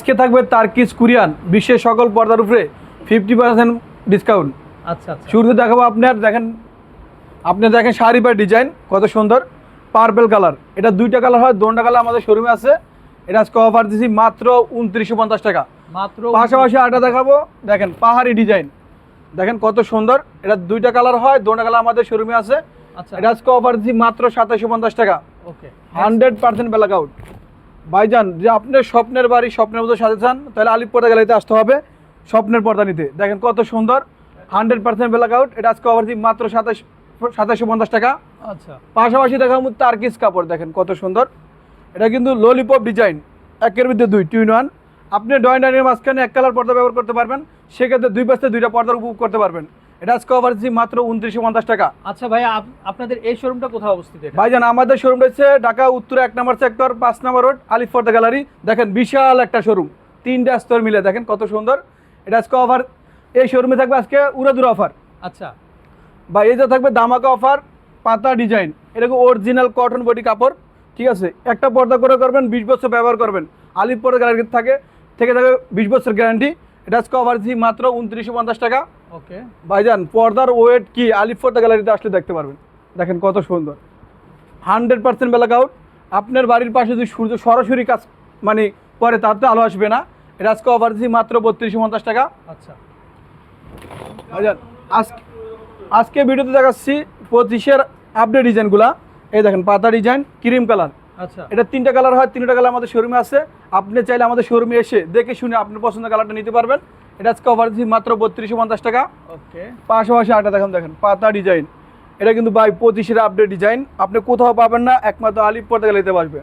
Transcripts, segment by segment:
আজকে থাকবে তার্কিস কুরিয়ান বিশ্বের সকল পর্দার উপরে ফিফটি পার্সেন্ট ডিসকাউন্ট আচ্ছা শুরুতে দেখাবো আপনার দেখেন আপনি দেখেন শাড়ি বা ডিজাইন কত সুন্দর। পার্পেল কালার এটা দুইটা কালার হয় দোনটা কালার আমাদের শোরুমে আছে। এটা আজকে অফার দিচ্ছি মাত্র উনত্রিশশো পঞ্চাশ টাকা। মাত্র পাশাপাশি আটা দেখাবো দেখেন পাহাড়ি ডিজাইন দেখেন কত সুন্দর এটা দুইটা কালার হয় দোনটা কালার আমাদের শোরুমে আছে। আচ্ছা। এটা আজকে অফার দিচ্ছি মাত্র সাতাশশো পঞ্চাশ টাকা। Okay hundred percent black out. ভাইজান যে আপনার স্বপ্নের বাড়ি স্বপ্নের মতো সাজে চান তাহলে আলিপ পর্দা গ্যালারিতে আসতে হবে স্বপ্নের পর্দা নিতে। দেখেন কত সুন্দর হান্ড্রেড পার্সেন্ট ব্ল্যাক আউট এটা আজকে অফার দিই মাত্র সাতাশ সাতাশশো পঞ্চাশ টাকা। আচ্ছা। পাশাপাশি দেখাবো তার্কিস কাপড় দেখেন কত সুন্দর। এটা কিন্তু ললিপপ ডিজাইন একের মধ্যে দুই টুইন ওয়ান আপনি ডয়েন ডাইনের মাঝখানে এক কালার পর্দা ব্যবহার করতে পারবেন সেক্ষেত্রে দুই পাশে দুইটা পর্দার উপভোগ করতে পারবেন। এটা আজকে অফার দিচ্ছি মাত্র উনত্রিশশো পঞ্চাশ টাকা। আচ্ছা ভাই আপ- আপনাদের এই শোরুমটা কোথায় অবস্থিত এটা? ভাইজান আমাদের শোরুম রয়েছে ঢাকা উত্তর এক নম্বর সেক্টর পাঁচ নম্বর রোড আলিফ ফর্দা গ্যালারি দেখেন বিশাল একটা শোরুম তিনটা স্তর মিলে দেখেন কত সুন্দর। এটা আজকে অফার এই শোরুমে থাকবে আজকে উড়াদুরা অফার আচ্ছা। বা এই যে থাকবে দামাকা অফার পাতা ডিজাইন এরকম অরিজিনাল কটন বডি কাপড় ঠিক আছে? একটা পর্দা করে করবেন বিশ বছর ব্যবহার করবেন। আলিফ পর্দা গ্যালারি থাকে থেকে থাকে বিশ বছর গ্যারান্টি এটা আজকে অফার দিচ্ছি মাত্র উনত্রিশশো পঞ্চাশ টাকা। ওকে ভাইজান পর্দার ওয়েট কি? আলিফ গ্যালারিতে আসলে দেখতে পারবেন। দেখেন কত সুন্দর। হান্ড্রেড পার্সেন্ট ব্ল্যাক আউট আপনার বাড়ির পাশে যদি সূর্য সরাসরি কাজ মানে পরে তাতে আলো আসবে না। এটা আজকে অফার দিচ্ছি মাত্র বত্রিশশো পঞ্চাশ টাকা। আচ্ছা। ভাইজান আজকে আজকে ভিডিওতে দেখাচ্ছি পঁচিশের আপডেট ডিজাইনগুলা। এই দেখেন পাতা ডিজাইন ক্রিম কালার। আচ্ছা। এটা তিনটা কালার হয় তিনটা কালার আমাদের শোরুমে আছে। আপনি চাইলে আমাদের শোরুমে এসে দেখে শুনে আপনার পছন্দের কালারটা নিতে পারবেন। এটা আজকে অফার দিচ্ছি মাত্র বত্রিশশো পঞ্চাশ টাকা। ওকে। পাশাপাশি আটা দেখেন দেখেন পাতা ডিজাইন এটা কিন্তু বাই পঁচিশের আপডেট ডিজাইন আপনি কোথাও পাবেন না একমাত্র আলিপ পর্দা গেলেতে পারবে।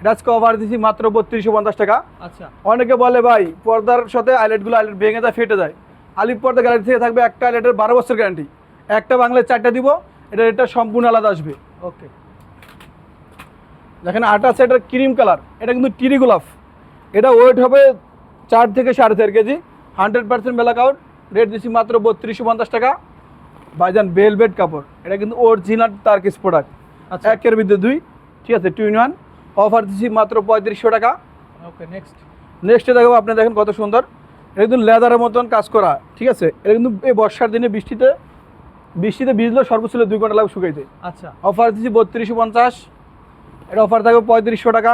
এটা আজকে অফার দিচ্ছি মাত্র বত্রিশশো পঞ্চাশ টাকা। আচ্ছা। অনেকে বলে ভাই পর্দার সাথে আইলেটগুলো আইলেট ভেঙে যায় ফেটে যায়। আলিপ পর্দা গ্যালারি থেকে থাকবে একটা আইলেটের বারো বছর গ্যারান্টি একটা বাংলায় চারটা দিব এটা এটা সম্পূর্ণ আলাদা আসবে। ওকে। দেখেন আটা এটা ক্রিম কালার এটা কিন্তু টিরি গোলাপ এটা ওয়েট হবে চার থেকে সাড়ে চার KG. Hundred percent black out rate দিচ্ছি মাত্র বত্রিশশো পঞ্চাশ টাকা। ভাইজান বেলভেট কাপড় এটা কিন্তু অরিজিনাল তার্কিস প্রোডাক্ট আচ্ছা। একের মধ্যে দুই ঠিক আছে টু ইন ওয়ান অফার দিচ্ছি মাত্র পঁয়ত্রিশশো টাকা। ওকে নেক্সট নেক্সটে দেখো আপনি দেখেন কত সুন্দর। এটা কিন্তু লেদারের মতন কাজ করা ঠিক আছে? এটা কিন্তু এই বর্ষার দিনে বৃষ্টিতে বৃষ্টিতে ভিজলেও সর্বোচ্চ দুই ঘণ্টা লাগবে শুকাইতে। আচ্ছা। অফার দিচ্ছি বত্রিশশো পঞ্চাশ। এটা অফার থাকবে পঁয়ত্রিশশো টাকা।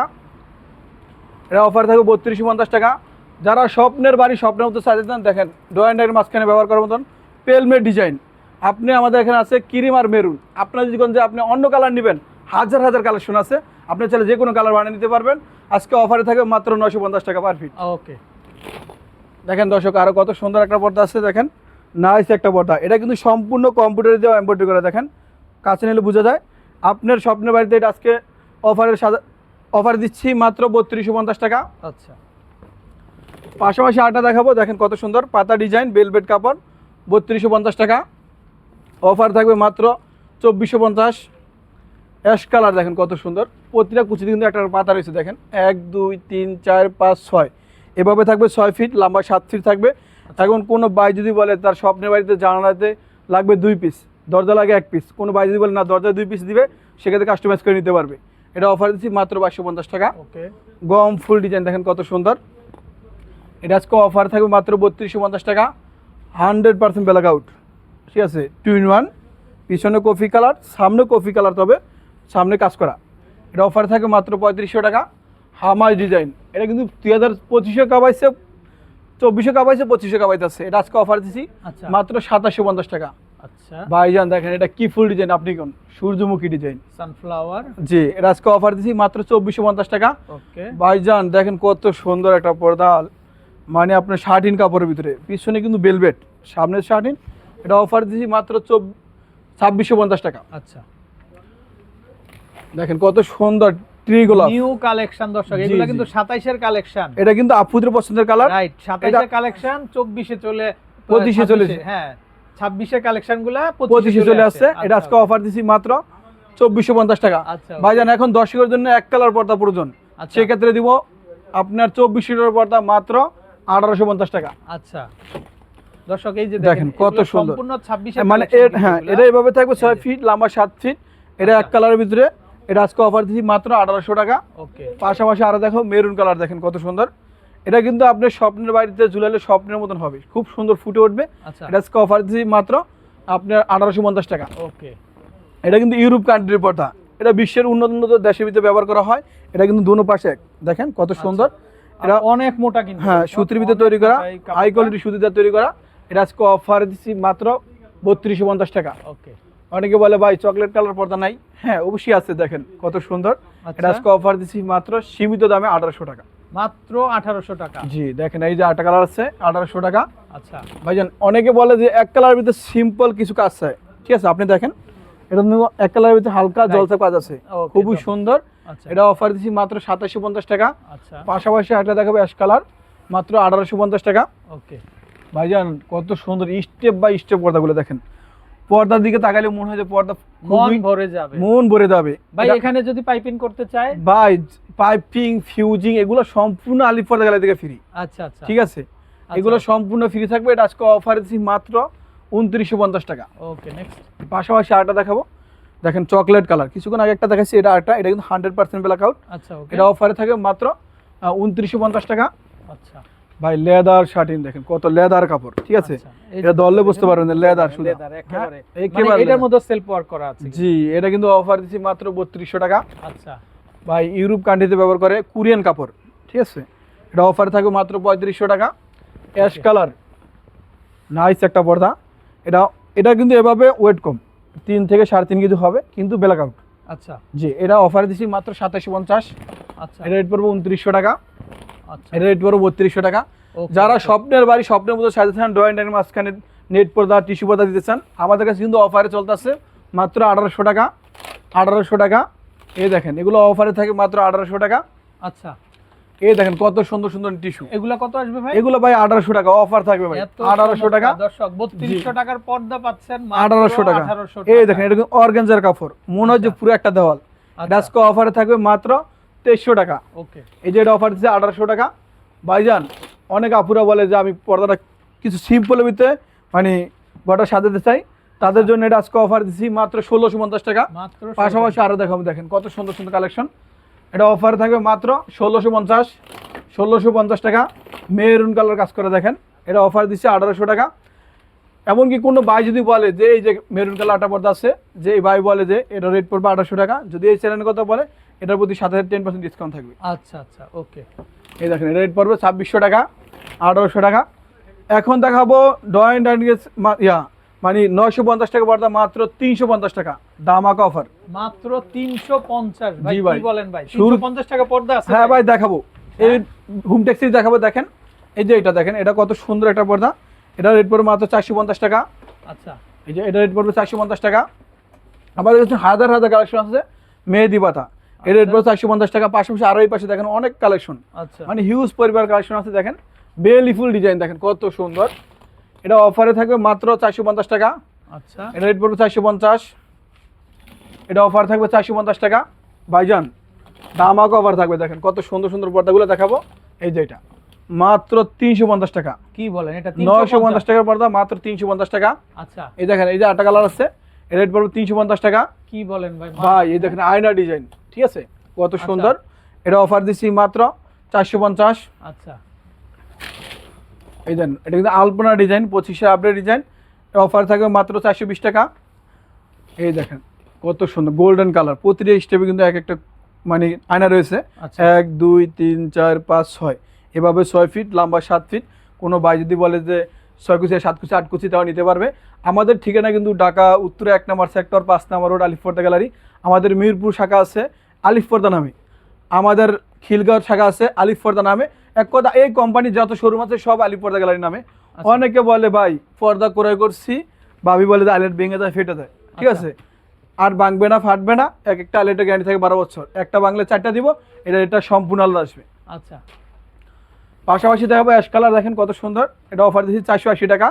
এটা অফার থাকবে বত্রিশশো পঞ্চাশ টাকা। যারা স্বপ্নের বাড়ি স্বপ্নের মতো সাজিয়ে দেন দেখেন ড্রয়েন্ডের মাঝখানে ব্যবহার করার মতন পেলমের ডিজাইন। আপনি আমাদের এখানে আছে ক্রিম আর মেরুন। আপনার যদি যে আপনি অন্য কালার নেবেন হাজার হাজার কালেকশন আছে। আপনি চাইলে যে কোনো কালার বানিয়ে নিতে পারবেন। আজকে অফারে থাকবে মাত্র নশো পঞ্চাশ টাকা পার ফিট ওকে। দেখেন দর্শক আরও কত সুন্দর একটা পর্দা আছে দেখেন। নাইস একটা পর্দা। এটা কিন্তু সম্পূর্ণ কম্পিউটারে দিয়ে এম্ব্রয়ডারি করে দেখেন। কাছে নিলে বোঝা যায়। আপনার স্বপ্নের বাড়িতে এটা আজকে অফারের সাজা অফার দিচ্ছি মাত্র বত্রিশশো পঞ্চাশ টাকা। আচ্ছা। পাশাপাশি আটা দেখাবো দেখেন কত সুন্দর পাতা ডিজাইন বেলভেট কাপড় বত্রিশশো পঞ্চাশ টাকা। অফার থাকবে মাত্র চব্বিশশো পঞ্চাশ। অ্যাশ কালার দেখেন কত সুন্দর প্রতিটা কুচিতে কিন্তু একটা পাতা রয়েছে দেখেন। এক দুই তিন চার পাঁচ ছয়। এভাবে থাকবে ছয় ফিট লম্বা সাত ফিট থাকবে। এখন কোনো বাই যদি বলে তার স্বপ্নের বাড়িতে জানালাতে লাগবে দুই পিস দরজা লাগে এক পিস কোনো বাই যদি বলে না দরজায় দুই পিস দিবে সেক্ষেত্রে কাস্টমাইজ করে নিতে পারবে। এটা অফার দিচ্ছি মাত্র বাইশশো পঞ্চাশ টাকা। ওকে গম ফুল ডিজাইন দেখেন কত সুন্দর। এটা আজকে অফার থাকবে মাত্র বত্রিশশো পঞ্চাশ টাকা। হান্ড্রেড পার্সেন্ট ব্ল্যাক আউট ঠিক আছে? টু ইন ওয়ান পিছনে কফি কালার সামনে কফি কালার তবে সামনে কাজ করা। এটা অফার থাকে মাত্র পঁয়ত্রিশশো টাকা। হামাজ ডিজাইন এটা কিন্তু দুই হাজার পঁচিশশো কাবাইছে চব্বিশশো কাবাইছে পঁচিশশো কাবাইতেছে। এটা আজকে অফার দিচ্ছি আচ্ছা। মাত্র সাতাশশো পঞ্চাশ টাকা। আচ্ছা। ভাইজান দেখেন এটা কি ফুল ডিজাইন আপনি কোন? সূর্যমুখী ডিজাইন সানফ্লাওয়ার জি এটা আজকে অফার দিচ্ছি মাত্র চব্বিশশো পঞ্চাশ টাকা। ওকে ভাইজান দেখেন কত সুন্দর একটা পর্দা। মানে আপনার শার্টিন কাপড়ের ভিতরে। পিছনে কিন্তু বেলভেট সামনের শার্টিন। এটা অফার দিচ্ছি মাত্র ছাব্বিশশো পঞ্চাশ টাকা। আচ্ছা। দেখেন কত সুন্দর নিউ কালেকশন দর্শক জি, কিন্তু 27 এর কালেকশন এটা কিন্তু আপুদের পছন্দের কালার রাইট 27 এর কালেকশন 24 এ চলে 25 এ চলেছে। হ্যাঁ 26 এর কালেকশনগুলো পঁচিশে চলে আসছে। এটা আজকে অফার দিচ্ছি মাত্র চব্বিশশো পঞ্চাশ টাকা। আচ্ছা ভাইজান এখন দর্শকের জন্য এক কালার পর্দা প্রয়োজন। আচ্ছা। সেক্ষেত্রে দিব আপনার চব্বিশ পর্দা মাত্র আঠারোশো পঞ্চাশ টাকা। আচ্ছা। দর্শক এই যে দেখেন কত সুন্দর। সম্পূর্ণ 26 মানে হ্যাঁ এটা এভাবে থাকবে ছয় ফিট লম্বা সাত ফিট। এটা এক আচ্ছা। কালারের ভিতরে। এটা আজকে অফার দিচ্ছি মাত্র আঠারোশো টাকা। ওকে। পাশাপাশি আরও দেখো মেরুন কালার দেখেন কত সুন্দর। এটা কিন্তু আপনার স্বপ্নের বাড়িতে ঝুলালে স্বপ্নের মতন হবে। খুব সুন্দর ফুটে উঠবে। আচ্ছা। এটা আজকে অফার দিচ্ছি মাত্র আপনার আঠারোশো পঞ্চাশ টাকা। ওকে। এটা কিন্তু ইউরোপ কান্ট্রির পর্দা। এটা বিশ্বের উন্নত উন্নত দেশের ভিতরে ব্যবহার করা হয়। এটা কিন্তু দুনো পাশে দেখেন কত সুন্দর। এটা অনেক মোটা কিন্তু। হ্যাঁ সুতির ভিতরে তৈরি করা হাই কোয়ালিটি দ্বারা তৈরি করা এটা আজকে অফার দিচ্ছি মাত্র বত্রিশশো পঞ্চাশ টাকা। ওকে অনেকে বলে ভাই চকলেট কালার পর্দা নাই? হ্যাঁ অবশ্যই আছে দেখেন কত সুন্দর। এটা আচ্ছা আজকে অফার দিচ্ছি মাত্র সীমিত দামে আঠারোশো টাকা। মাত্র আঠারোশো টাকা। জি দেখেন এই যে আটটা কালার আছে আঠারোশো টাকা। আচ্ছা। ভাইজান অনেকে বলে যে এক কালারের ভিতরে সিম্পল কিছু কাজ চাই। ঠিক আছে আপনি দেখেন। এটা এক কালারের ভিতরে হালকা জলসা কাজ আছে। খুবই সুন্দর। আচ্ছা। এটা অফার দিচ্ছি মাত্র সাতাশশো পঞ্চাশ টাকা। আচ্ছা। পাশাপাশি একটা দেখাবো অ্যাশ কালার মাত্র আঠারোশো পঞ্চাশ টাকা। ওকে ভাইজান কত সুন্দর স্টেপ বাই স্টেপ পর্দাগুলো দেখেন। পর্দার দিকে তাকালে মনে হয় যে পর্দা মন ভরে যাবে। মন ভরে যাবে। ভাই এখানে যদি পাইপিং করতে চায়? ভাই পাইপিং ফিউজিং এগুলো সম্পূর্ণ আলিফ পর্দা গেলে থেকে ফ্রি আচ্ছা আচ্ছা। ঠিক আছে? এগুলো সম্পূর্ণ ফ্রি থাকবে। এটা আজকে অফার দিচ্ছি মাত্র উনত্রিশশো পঞ্চাশ টাকা। ওকে নেক্সট পাশাপাশি আরেকটা দেখাবো। দেখেন চকলেট কালার কিছুক্ষণ আগে একটা দেখাচ্ছি এটা আরেকটা এটা কিন্তু হান্ড্রেড পার্সেন্ট ব্ল্যাক আউট আচ্ছা এটা অফারে থাকে মাত্র উনত্রিশশো পঞ্চাশ টাকা। আচ্ছা। ভাই লেদার শার্টিন দেখেন কত লেদার কাপড় ঠিক আছে? আচ্ছা, এটা ধরলে বুঝতে পারবেন লেদার শুধু। একেবারে। হ্যাঁ, মানে এটার মধ্যে সেলফ ওয়ার্ক করা আছে জি এটা কিন্তু অফার দিচ্ছি মাত্র বত্রিশশো টাকা। আচ্ছা। ভাই ইউরোপ কান্ট্রিতে ব্যবহার করে কোরিয়ান কাপড় ঠিক আছে? এটা অফার থাকবে মাত্র পঁয়ত্রিশশো টাকা। অ্যাশ কালার নাইস একটা পর্দা। এটা এটা কিন্তু এভাবে ওয়েট কম। তিন থেকে সাড়ে তিন কেজি হবে কিন্তু ব্ল্যাক আউট আচ্ছা। জি এটা অফার দিচ্ছি মাত্র সাতাশশো পঞ্চাশ। আচ্ছা। এটা রেট পড়ব উনত্রিশশো টাকা। আচ্ছা। এটা রেট পড়ব বত্রিশশো টাকা। যারা স্বপ্নের বাড়ি স্বপ্নের মতো সাজাতে চান ড্রয়িং ডাইনের মাঝখানে নেট পর্দা টিস্যু পর্দা দিতে চান আমাদের কাছে কিন্তু অফারে চলতেছে মাত্র আঠারোশো টাকা। আঠারোশো টাকা। এই দেখেন এগুলো অফারে থাকে মাত্র আঠারোশো টাকা। আচ্ছা। এই দেখেন কত সুন্দর সুন্দর টিস্যু। এগুলা কত আসবে ভাই? এগুলো ভাই আঠারোশো টাকা অফার থাকবে ভাই। এত আঠারোশো টাকা। চমৎকার, দর্শক বত্রিশশো টাকার পর্দা পাচ্ছেন আঠারোশো টাকা। আঠারোশো এই দেখেন এটা কিন্তু অর্গেঞ্জার কাপড়। মনে হয় যে আচ্ছা। পুরো একটা দেওয়াল। ডাস্কো অফারে থাকবে মাত্র তেইশশো টাকা। ওকে। এই যে এটা অফার দিচ্ছে আঠারোশো টাকা। ভাইজান অনেক আপুরা বলে যে আমি পর্দাটা কিছু সিম্পলের ভিতরে মানে গোটা সাজাতে চাই। তাদের জন্য এটা আজকে অফার দিচ্ছি মাত্র ষোলোশো পঞ্চাশ টাকা। পাশাপাশি আরও দেখাবো দেখেন কত সুন্দর সুন্দর কালেকশন এটা অফার থাকবে মাত্র ষোলোশো পঞ্চাশ ষোলোশো পঞ্চাশ টাকা। মেরুন কালার কাজ করে দেখেন। এটা অফার দিচ্ছে আঠারোশো টাকা। এমনকি কোনো ভাই যদি বলে যে এই যে মেরুন কালার আটা পর্দা আছে যে এই ভাই বলে যে এটা রেট পড়বে আঠারোশো টাকা যদি এই চ্যানেলের কথা বলে এটার প্রতি সাত হাজার টেন পার্সেন্ট ডিসকাউন্ট থাকবে। আচ্ছা আচ্ছা ওকে এই দেখেন এটা রেট পড়বে ছাব্বিশশো টাকা আঠারোশো টাকা। এখন দেখাবো ডয়েন ডাইনিং ইয়া মানে নয়শো পঞ্চাশ টাকা পর্দা মাত্র তিনশো পঞ্চাশ টাকা। দামাকা অফার মাত্র তিনশো পঞ্চাশ। ভাই। বলেন ভাই? শুরু- পঞ্চাশ টাকা পর্দা আছে হ্যাঁ ভাই। দেখাবো। এই হোম ট্যাক্সি দেখাবো দেখেন। এই যে এটা দেখেন এটা কত সুন্দর একটা পর্দা। এটা রেট পড়বে মাত্র চারশো পঞ্চাশ টাকা। আচ্ছা। এই যে এটা রেট পড়বে চারশো পঞ্চাশ টাকা। আমাদের কাছে হাজার হাজার কালেকশন আছে মেহেদি পাতা। এর রেট পড়বে চারশো পঞ্চাশ টাকা পাশাপাশি আরও এই পাশে দেখেন অনেক কালেকশন আচ্ছা। মানে হিউজ পরিবার কালেকশন আছে দেখেন। বেলিফুল ডিজাইন দেখেন কত সুন্দর। এটা অফারে থাকবে মাত্র চারশো পঞ্চাশ টাকা। আচ্ছা। এটা রেট পড়বে চারশো পঞ্চাশ। এটা অফার থাকবে চারশো পঞ্চাশ টাকা। ভাইজান দামাকে অফার থাকবে দেখেন কত সুন্দর সুন্দর পর্দাগুলো দেখাবো। এই যে এটা মাত্র তিনশো পঞ্চাশ টাকা। কি বলেন এটা নয়শো পঞ্চাশ টাকার পর্দা মাত্র তিনশো পঞ্চাশ টাকা। আচ্ছা। এই দেখেন এই যে আটটা কালার আছে এর রেট পড়বে তিনশো পঞ্চাশ টাকা। কি বলেন ভাই ভাই এই দেখেন আয়না ডিজাইন ঠিক আছে? কত আচ্ছা। সুন্দর। এটা অফার দিচ্ছি মাত্র চারশো পঞ্চাশ। আচ্ছা। এই দেন এটা কিন্তু আলপনা ডিজাইন পঁচিশে আপডেট ডিজাইন অফার থাকবে মাত্র চারশো বিশ টাকা। এই দেখেন কত সুন্দর গোল্ডেন কালার প্রতিটা স্টেপে কিন্তু এক একটা মানে আয়না রয়েছে। আচ্ছা। এক দুই তিন চার পাঁচ ছয়। এভাবে ছয় ফিট লম্বা সাত ফিট কোনো ভাই যদি বলে যে ছয় কুচি সাত কুচি আট কুচি তাও নিতে পারবে। আমাদের ঠিকানা কিন্তু ঢাকা উত্তরে এক নম্বর সেক্টর পাঁচ নম্বর রোড আলিফপর্দা গ্যালারি আমাদের মিরপুর শাখা আছে আলিফপর্দা নামে। আমাদের খিলগাঁও শাখা আছে আলিফপর্দা নামে। এক কথা এই কোম্পানির যত শোরুম আছে সব আলিফপর্দা গ্যালারি নামে। আচ্ছা। অনেকে বলে ভাই পর্দা ক্রয় করছি। ভাবি বলে আইলেট ভেঙে যায় ফেটে যায়। ঠিক আচ্ছা। আছে? আর ভাঙবে না ফাটবে না এক একটা আইলেটের গ্যারান্টি থাকে বারো বছর। একটা বাংলা চারটা দিব এটা এটা সম্পূর্ণ আলাদা আসবে। আচ্ছা। পাশাপাশি দেখাবো অ্যাশ কালার দেখেন কত সুন্দর। এটা অফার দিচ্ছি চারশো আশি টাকা।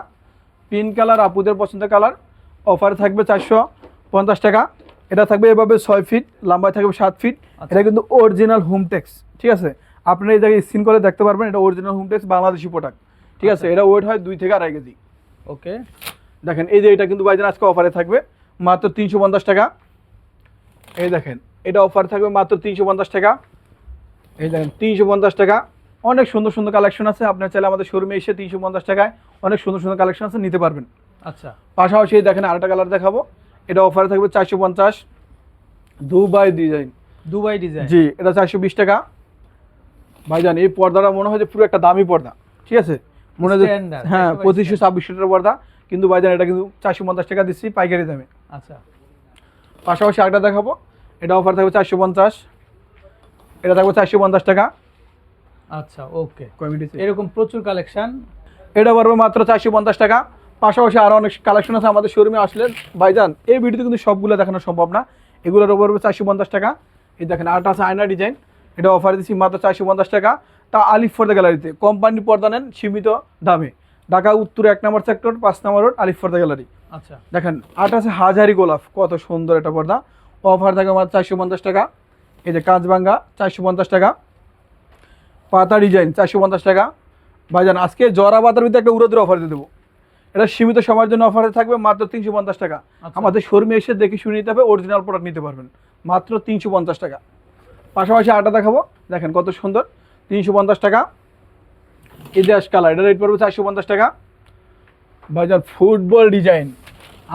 পিঙ্ক কালার আপুদের পছন্দের কালার অফারে থাকবে চারশো পঞ্চাশ টাকা। এটা থাকবে এভাবে ছয় ফিট লম্বায় থাকবে সাত ফিট আচ্ছা। এটা কিন্তু অরিজিনাল হোমটেক্স ঠিক আছে? আপনারা এই জায়গায় স্ক্রিন করে দেখতে পারবেন এটা অরিজিনাল হোম হোমটেক্স বাংলাদেশি প্রোডাক্ট ঠিক আছে আচ্ছা। এটা ওয়েট হয় দুই থেকে আড়াই কেজি। ওকে। দেখেন এই যে এটা কিন্তু বাইজান আজকে অফারে থাকবে মাত্র তিনশো পঞ্চাশ টাকা। এই দেখেন এটা অফার থাকবে মাত্র তিনশো পঞ্চাশ টাকা। এই দেখেন তিনশো পঞ্চাশ টাকা। অনেক সুন্দর সুন্দর কালেকশন আছে আপনার চাইলে আমাদের শোরুমে এসে তিনশো পঞ্চাশ টাকায় অনেক সুন্দর সুন্দর কালেকশন আছে নিতে পারবেন। আচ্ছা। পাশাপাশি এই দেখেন আরেকটা কালার দেখাবো এটা অফারে থাকবে চারশো পঞ্চাশ। দুবাই ডিজাইন দুবাই ডিজাইন জি এটা চারশো বিশ টাকা। ভাইজান এই পর্দাটা মনে হয় যে পুরো একটা দামি পর্দা ঠিক আছে? মনে হয় হ্যাঁ পঁচিশশো ছাব্বিশশো টাকার পর্দা কিন্তু ভাইজান এটা কিন্তু চারশো পঞ্চাশ টাকা দিচ্ছি পাইকারি দামে। আচ্ছা। পাশাপাশি আরেকটা দেখাবো এটা অফার থাকবে চারশো পঞ্চাশ এটা থাকবে চারশো পঞ্চাশ টাকা। আচ্ছা ওকে কমিটি এরকম প্রচুর কালেকশন এটা পারব মাত্র চারশো পঞ্চাশ টাকা। পাশাপাশি আরও অনেক কালেকশন আছে আমাদের শোরুমে আসলে ভাইজান এই ভিডিওতে কিন্তু সবগুলো দেখানো সম্ভব না। এগুলোর ওপর চারশো পঞ্চাশ টাকা। এই দেখেন আরেকটা আছে আয়না ডিজাইন এটা অফার দিচ্ছি মাত্র চারশো পঞ্চাশ টাকা। তা আলিফ ফর্দা গ্যালারিতে কোম্পানির পর্দা নেন সীমিত দামে। ঢাকা উত্তর এক নম্বর সেক্টর পাঁচ নম্বর রোড আলিফ ফর্দা গ্যালারি আচ্ছা। দেখেন আট আছে হাজারি গোলাপ। কত সুন্দর একটা পর্দা। অফার থাকে মাত্র চারশো পঞ্চাশ টাকা। এই যে কাঁচবাঙ্গা চারশো পঞ্চাশ টাকা। পাতা ডিজাইন চারশো পঞ্চাশ টাকা। ভাইজান আজকে জরা পাতার ভিতরে একটা উড়োদের অফার দিয়ে দেবো। এটা সীমিত সময়ের জন্য অফারে থাকবে মাত্র তিনশো পঞ্চাশ টাকা। আচ্ছা। আমাদের শোরুমে এসে দেখে শুনে নিতে হবে অরিজিনাল প্রোডাক্ট নিতে পারবেন। মাত্র তিনশো পঞ্চাশ টাকা। পাশাপাশি আটা দেখাবো। দেখেন কত সুন্দর। তিনশো পঞ্চাশ টাকা। ইতিহাস কালার এটা রেট পড়বে চারশো পঞ্চাশ টাকা। ভাইজান ফুটবল ডিজাইন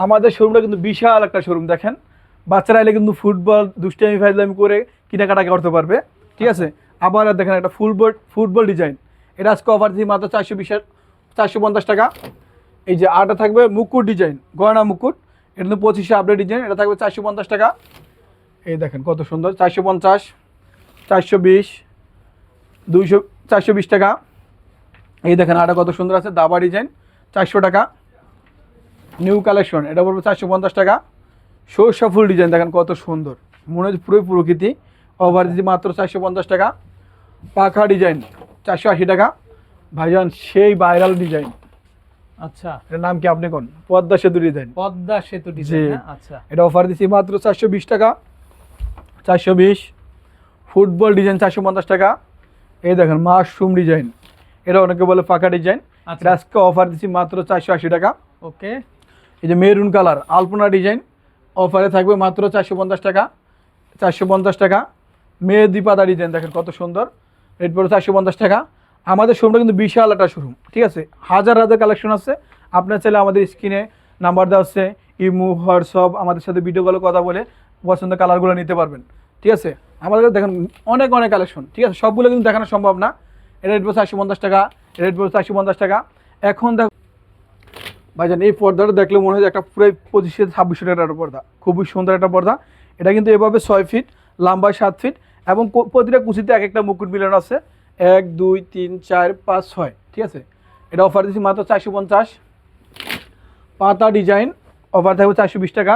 আমাদের শোরুমটা কিন্তু বিশাল একটা শোরুম দেখেন। বাচ্চারা এলে কিন্তু ফুটবল দুষ্টামি ফাইজলামি করে কেনাকাটা করতে পারবে। ঠিক আছে? আবার দেখেন একটা ফুটবল ফুটবল ডিজাইন এটা আজকে অফার দিচ্ছি মাত্র চারশো বিশের, চারশো পঞ্চাশ টাকা। এই যে আটা থাকবে মুকুট ডিজাইন গয়না মুকুট। এটা কিন্তু পঁচিশে আপডেট ডিজাইন এটা থাকবে চারশো পঞ্চাশ টাকা। এই দেখেন কত সুন্দর, চারশো পঞ্চাশ। চারশো বিশ দুইশো চারশো বিশ টাকা। এই দেখেন আটা কত সুন্দর আছে দাবা ডিজাইন চারশো টাকা। নিউ কালেকশন এটা পড়বে চারশো পঞ্চাশ টাকা। সরষা ফুল ডিজাইন দেখেন কত সুন্দর। মনে হচ্ছে পুরোই প্রকৃতি। ওভার দিচ্ছি মাত্র চারশো পঞ্চাশ টাকা। পাখা ডিজাইন চারশো আশি টাকা। ভাইজান সেই ভাইরাল ডিজাইন আচ্ছা। এটার নাম কি আপনি কোন? পদ্মা সেতু ডিজাইন পদ্মা সেতু ডিজাইন আচ্ছা। এটা অফার দিচ্ছি মাত্র চারশো বিশ টাকা। চারশো বিশ। ফুটবল ডিজাইন চারশো পঞ্চাশ টাকা। এই দেখেন মাশরুম ডিজাইন। এটা অনেকে বলে ফাঁকা ডিজাইন। আচ্ছা। এটা আজকে অফার দিচ্ছি মাত্র চারশো আশি টাকা। ওকে। এই যে মেরুন কালার আলপনা ডিজাইন। অফারে থাকবে মাত্র চারশো পঞ্চাশ টাকা। চারশো পঞ্চাশ টাকা। মেহেদি পাতা ডিজাইন দেখেন কত সুন্দর। রেট পড়ে চারশো পঞ্চাশ টাকা। আমাদের শোরুমটা কিন্তু বিশাল একটা শোরুম ঠিক আছে? হাজার হাজার কালেকশন আছে। আপনার চাইলে আমাদের স্ক্রিনে নাম্বার দেওয়া আছে ইমু হোয়াটসঅ্যাপ আমাদের সাথে ভিডিও কলে কথা বলে পছন্দের কালারগুলো নিতে পারবেন ঠিক আছে? আমাদের দেখেন অনেক অনেক কালেকশন ঠিক আছে? সবগুলো কিন্তু দেখানো সম্ভব না। রেড পড়ে চারশো পঞ্চাশ টাকা রেড পড়ে চারশো পঞ্চাশ টাকা। এখন দেখ, ভাইজান, এই পর্দাটা দেখলে মনে হয় একটা পুরো পঁচিশশো ছাব্বিশশো টাকার পর্দা। খুবই সুন্দর একটা পর্দা। এটা কিন্তু এভাবে ছয় ফিট লম্বায় সাত ফিট এবং প্রতিটা কুচিতে এক একটা মুকুট মিলানো আছে। এক, দুই, তিন, চার, পাঁচ, ছয়, ঠিক আছে? এটা অফার দিচ্ছি মাত্র চারশো পঞ্চাশ। পাতা ডিজাইন অফার থাকবে চারশো বিশ টাকা।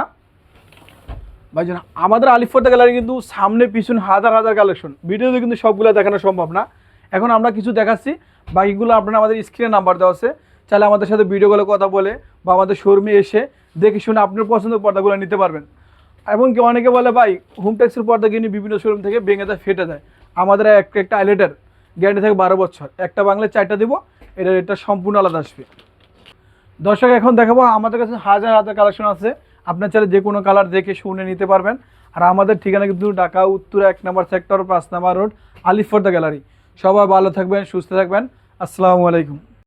ভাইজান আমাদের আলিফর্দা গ্যালারি কিন্তু সামনে, পিছনে হাজার হাজার কালেকশন ভিডিওতে কিন্তু সবগুলো দেখানো সম্ভব না। এখন আমরা কিছু দেখাচ্ছি। বাকিগুলো আপনারা আমাদের স্ক্রিনে নাম্বার দেওয়া আছে। চাইলে আমাদের সাথে ভিডিও কলে কথা বলে বা আমাদের শোরুমে এসে দেখে শুনে আপনার পছন্দের পর্দাগুলো নিতে পারবেন। এবং কি অনেকে বলে, ভাই হোম ট্যাক্সের পর্দা কিনে বিভিন্ন শোরুম থেকে ভেঙে যায় ফেটে যায় আমাদের এক- একটা আইলেটের গ্যারান্টি থাকে বারো বছর। একটা বাংলায় চারটা দিব, এটা এটা সম্পূর্ণ আলাদা আসবে। দর্শক, এখন দেখাবো, আমাদের কাছে হাজার হাজার কালেকশন আছে। আপনার চাইলে যে কোনো কালার দেখে শুনে নিতে পারবেন। আর আমাদের ঠিকানা কিন্তু ঢাকা, উত্তর এক নম্বর সেক্টর পাঁচ নম্বর রোড আলিফর্দা গ্যালারি সবাই ভালো থাকবেন, সুস্থ থাকবেন। আসসালামু আলাইকুম।